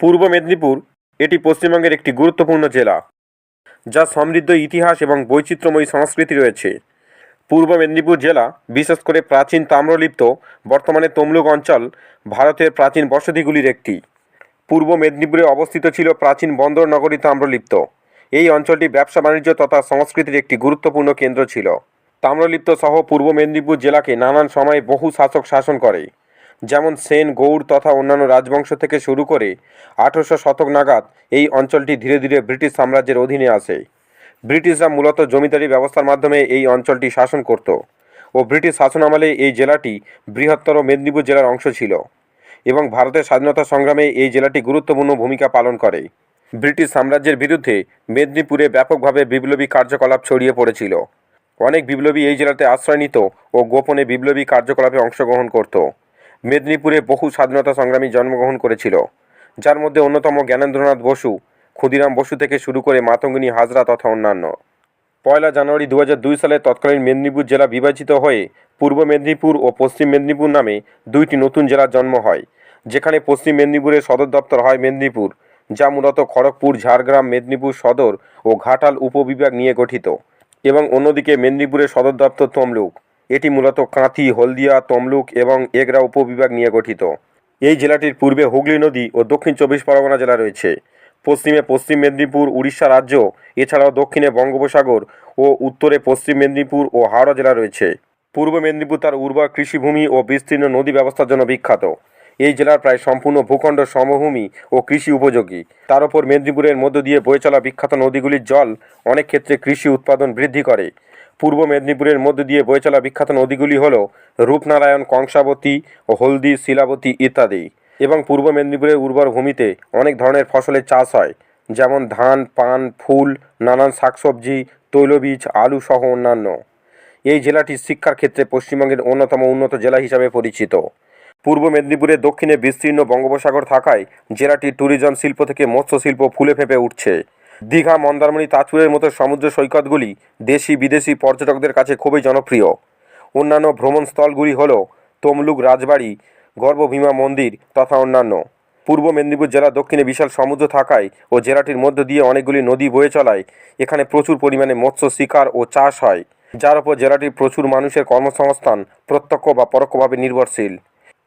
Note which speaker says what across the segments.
Speaker 1: পূর্ব মেদিনীপুর এটি পশ্চিমবঙ্গের একটি গুরুত্বপূর্ণ জেলা, যা সমৃদ্ধ ইতিহাস এবং বৈচিত্র্যময়ী সংস্কৃতি রয়েছে। পূর্ব মেদিনীপুর জেলা, বিশেষ করে প্রাচীন তাম্রলিপ্ত, বর্তমানে তমলুক অঞ্চল, ভারতের প্রাচীন বসতিগুলির একটি। পূর্ব মেদিনীপুরে অবস্থিত ছিল প্রাচীন বন্দর নগরী তাম্রলিপ্ত। এই অঞ্চলটি ব্যবসা বাণিজ্য তথা সংস্কৃতির একটি গুরুত্বপূর্ণ কেন্দ্র ছিল। তাম্রলিপ্ত সহ পূর্ব মেদিনীপুর জেলাকে নানান সময়ে বহু শাসক শাসন করে। যেমন সেন, গৌড় তথা অন্যান্য রাজবংশ থেকে শুরু করে আঠেরোশো শতক নাগাদ এই অঞ্চলটি ধীরে ধীরে ব্রিটিশ সাম্রাজ্যের অধীনে আসে। ব্রিটিশরা মূলত জমিদারি ব্যবস্থার মাধ্যমে এই অঞ্চলটি শাসন করত ও ব্রিটিশ শাসন আমলে এই জেলাটি বৃহত্তর মেদিনীপুর জেলার অংশ ছিল এবং ভারতের স্বাধীনতা সংগ্রামে এই জেলাটি গুরুত্বপূর্ণ ভূমিকা পালন করে। ব্রিটিশ সাম্রাজ্যের বিরুদ্ধে মেদিনীপুরে ব্যাপকভাবে বিপ্লবী কার্যকলাপ ছড়িয়ে পড়েছিল। অনেক বিপ্লবী এই জেলাতে আশ্রয় নিত ও গোপনে বিপ্লবী কার্যকলাপে অংশগ্রহণ করত। মেদিনীপুরে বহু স্বাধীনতা সংগ্রামী জন্মগ্রহণ করেছিল। যার মধ্যে অন্যতম জ্ঞানেন্দ্রনাথ বসু, ক্ষুদিরাম বসু থেকে শুরু করে মাতঙ্গিনী হাজরা তথা অন্যান্য। পয়লা জানুয়ারি দু সালে তৎকালীন মেদিনীপুর জেলা বিভাজিত হয়ে পূর্ব মেদিনীপুর ও পশ্চিম মেদিনীপুর নামে দুইটি নতুন জেলার জন্ম হয়, যেখানে পশ্চিম মেদিনীপুরের সদর দপ্তর হয় মেদিনীপুর, যা মূলত খড়গপুর, ঝাড়গ্রাম, মেদিনীপুর সদর ও ঘাটাল উপবিভাগ নিয়ে গঠিত এবং অন্যদিকে মেদিনীপুরের সদর দপ্তর তমলুক। এটি মূলত কাঁথি, হলদিয়া, তমলুক এবং এগরা উপবিভাগ নিয়ে গঠিত। এই জেলাটির পূর্বে হুগলি নদী ও দক্ষিণ চব্বিশ পরগনা জেলা রয়েছে। পশ্চিমে পশ্চিম মেদিনীপুর, উড়িষ্যা রাজ্য, এছাড়াও দক্ষিণে বঙ্গোপসাগর ও উত্তরে পশ্চিম মেদিনীপুর ও হাওড়া জেলা রয়েছে। পূর্ব মেদিনীপুর তার উর্বর কৃষিভূমি ও বিস্তীর্ণ নদী ব্যবস্থার জন্য বিখ্যাত। এই জেলার প্রায় সম্পূর্ণ ভূখণ্ড সমভূমি ও কৃষি উপযোগী। তার ওপর মেদিনীপুরের মধ্য দিয়ে বয়ে চলা বিখ্যাত নদীগুলির জল অনেক ক্ষেত্রে কৃষি উৎপাদন বৃদ্ধি করে। পূর্ব মেদিনীপুরের মধ্য দিয়ে বয়ে চলা বিখ্যাত নদীগুলি হল রূপনারায়ণ, কংসাবতী হলদি, শিলাবতী ইত্যাদি। এবং পূর্ব মেদিনীপুরের উর্বর ভূমিতে অনেক ধরনের ফসলের চাষ হয়, যেমন ধান, পান, ফুল, নানান শাকসবজি, তৈলবীজ, আলু সহ অন্যান্য। এই জেলাটি শিক্ষার ক্ষেত্রে পশ্চিমবঙ্গের অন্যতম উন্নত জেলা হিসাবে পরিচিত। পূর্ব মেদিনীপুরের দক্ষিণে বিস্তীর্ণ বঙ্গোপসাগর থাকায় জেলাটি ট্যুরিজম শিল্প থেকে মৎস্য শিল্প ফুলে ফেঁপে উঠছে। দীঘা, মন্দারমণি, তাজপুরের মতো সমুদ্র সৈকতগুলি দেশি, বিদেশি পর্যটকদের কাছে খুবই জনপ্রিয়। অন্যান্য ভ্রমণস্থলগুলি হল তমলুক রাজবাড়ি, গর্ভভীমা মন্দির তথা অন্যান্য। পূর্ব মেদিনীপুর জেলা দক্ষিণে বিশাল সমুদ্র থাকায় ও জেলাটির মধ্য দিয়ে অনেকগুলি নদী বয়ে চলায়, এখানে প্রচুর পরিমাণে মৎস্য শিকার ও চাষ হয়, যার উপর জেলাটির প্রচুর মানুষের কর্মসংস্থান প্রত্যক্ষ বা পরোক্ষভাবে নির্ভরশীল।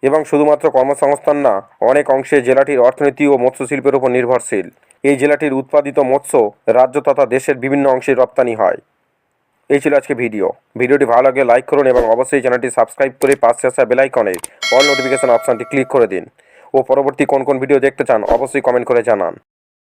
Speaker 1: এবং শুধুমাত্র কর্মসংস্থান না, অনেক অংশে জেলাটির অর্থনীতি ও মৎস্যশিল্পের উপর নির্ভরশীল। এই জেলাটির উৎপাদিত মৎস্য রাজ্য তথা দেশের বিভিন্ন অংশে রপ্তানি হয়। এই ছিল আজকে ভিডিও। ভিডিওটি ভালো লাগলে লাইক করুন এবং অবশ্যই চ্যানেলটি সাবস্ক্রাইব করে পাশে আসা বেলাইকনে অল নোটিফিকেশান অপশানটি ক্লিক করে দিন। ও পরবর্তী কোন কোন ভিডিও দেখতে চান অবশ্যই কমেন্ট করে জানান।